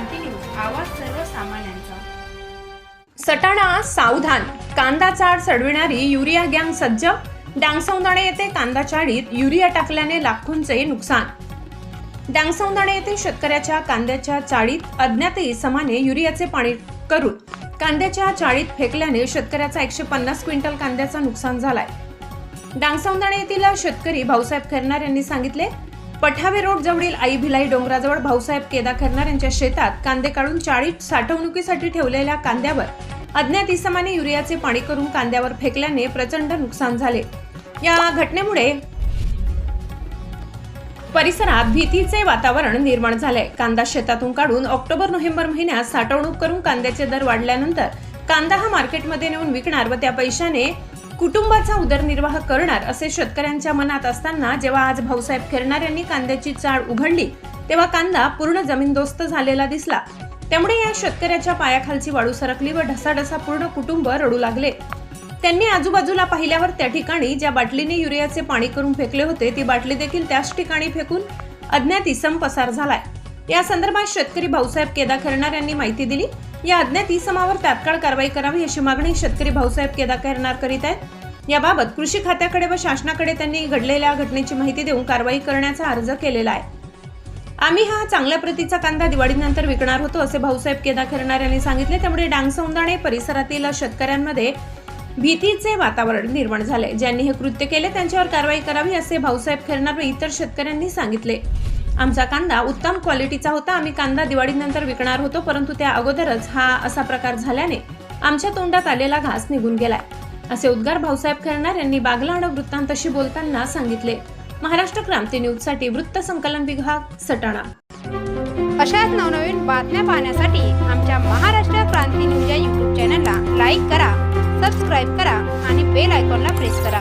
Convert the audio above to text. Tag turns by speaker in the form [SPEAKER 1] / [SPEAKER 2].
[SPEAKER 1] क्रांती news आवाज सर्वसामान्यांचा.
[SPEAKER 2] सटाणा सावधान. कांदा चाळ चढविणारी युरिया गँग सज्ज. डांगसौंदाणे येथे कांदा चाळीत युरिया टाकल्याने लाखोंचे नुकसान. डांगसौंदाणे येथे शेतकऱ्याच्या कांद्याच्या चाळीत अज्ञात इसमाने युरियाचे पाणी करून कांद्याच्या चाळीत फेकल्याने शेतकऱ्याचा एकशे पन्नास क्विंटल कांद्याचा नुकसान झालाय. डांगसौंदाणे येथील शेतकरी भाऊसाहेब खैरनार यांनी सांगितले पठावे रोड जवळील आई भिलाई डोंगराजवळ भाऊसाहेब केदा खैरनार यांच्या शेतात कांदे काढून चाळीस साठवणुकीसाठी ठेवलेल्या कांद्यावर अज्ञात इसमाने युरियाचे पाणी करून कांद्यावर फेकल्याने प्रचंड नुकसान झाले. या घटनेमुळे परिसरात भीतीचे वातावरण निर्माण झाले कांदा शेतातून काढून ऑक्टोबर नोव्हेंबर महिन्यात साठवणूक करून कांद्याचे दर वाढल्यानंतर कांदा हा मार्केटमध्ये नेऊन विकणार व त्या पैशाने कुटुंबाचा उदरनिर्वाह करणार असे शेतकऱ्यांच्या मनात असताना जेव्हा आज भाऊसाहेब खेरणार यांनी कांद्याची चाळ उघडली तेव्हा कांदा पूर्ण जमीनदोस्त झालेला दिसला. त्यामुळे या शेतकऱ्याच्या पायाखालची वाळू सरकली व ढसाढसा पूर्ण कुटुंब रडू लागले. त्यांनी आजूबाजूला पाहिल्यावर त्या ठिकाणी ज्या बाटलीने युरियाचे पाणी करून फेकले होते ती बाटली देखील त्याच ठिकाणी फेकून अज्ञात इसम पसार झालाय. या संदर्भात शेतकरी भाऊसाहेब केदा खैरनार यांनी माहिती दिली. या अज्ञात इसमावर तात्काळ कारवाई करावी अशी मागणी शेतकरी भाऊसाहेब केदा खैरनार करीत आहेत. याबाबत कृषी खात्याकडे व शासनाकडे त्यांनी घडलेल्या घटनेची माहिती देऊन कारवाई करण्याचा अर्ज केलेला आहे. आम्ही हा चांगल्या प्रतीचा कांदा दिवाळीनंतर विकणार होतो असे भाऊसाहेब केदा खैरनार यांनी सांगितले. त्यामुळे डांगसौंदाणे परिसरातील शेतकऱ्यांमध्ये भीतीचे वातावरण निर्माण झाले. ज्यांनी हे कृत्य केले त्यांच्यावर कारवाई करावी असे भाऊसाहेब खैरनार व इतर शेतकऱ्यांनी सांगितले. आमचा कांदा उत्तम क्वालिटीचा होता. आम्ही कांदा दिवाळीनंतर विकणार होतो परंतु त्या अगोदरच हा असा प्रकार झाल्याने आमच्या तोंडात आलेला घास निघून गेलाय. असे उद्गार भाऊसाहेब खैरणार यांनी बागला आणि वृत्तांतशी बोलताना सांगितले. महाराष्ट्र क्रांती न्यूजसाठी वृत्त संकलन विभाग सटाणा.
[SPEAKER 3] अशाच नवनवीन बातम्या पाहण्यासाठी आमच्या महाराष्ट्र क्रांती न्यूज या यूट्यूब चॅनलला लाईक करा सबस्क्राईब करा आणि बेल आयकॉनला प्रेस करा.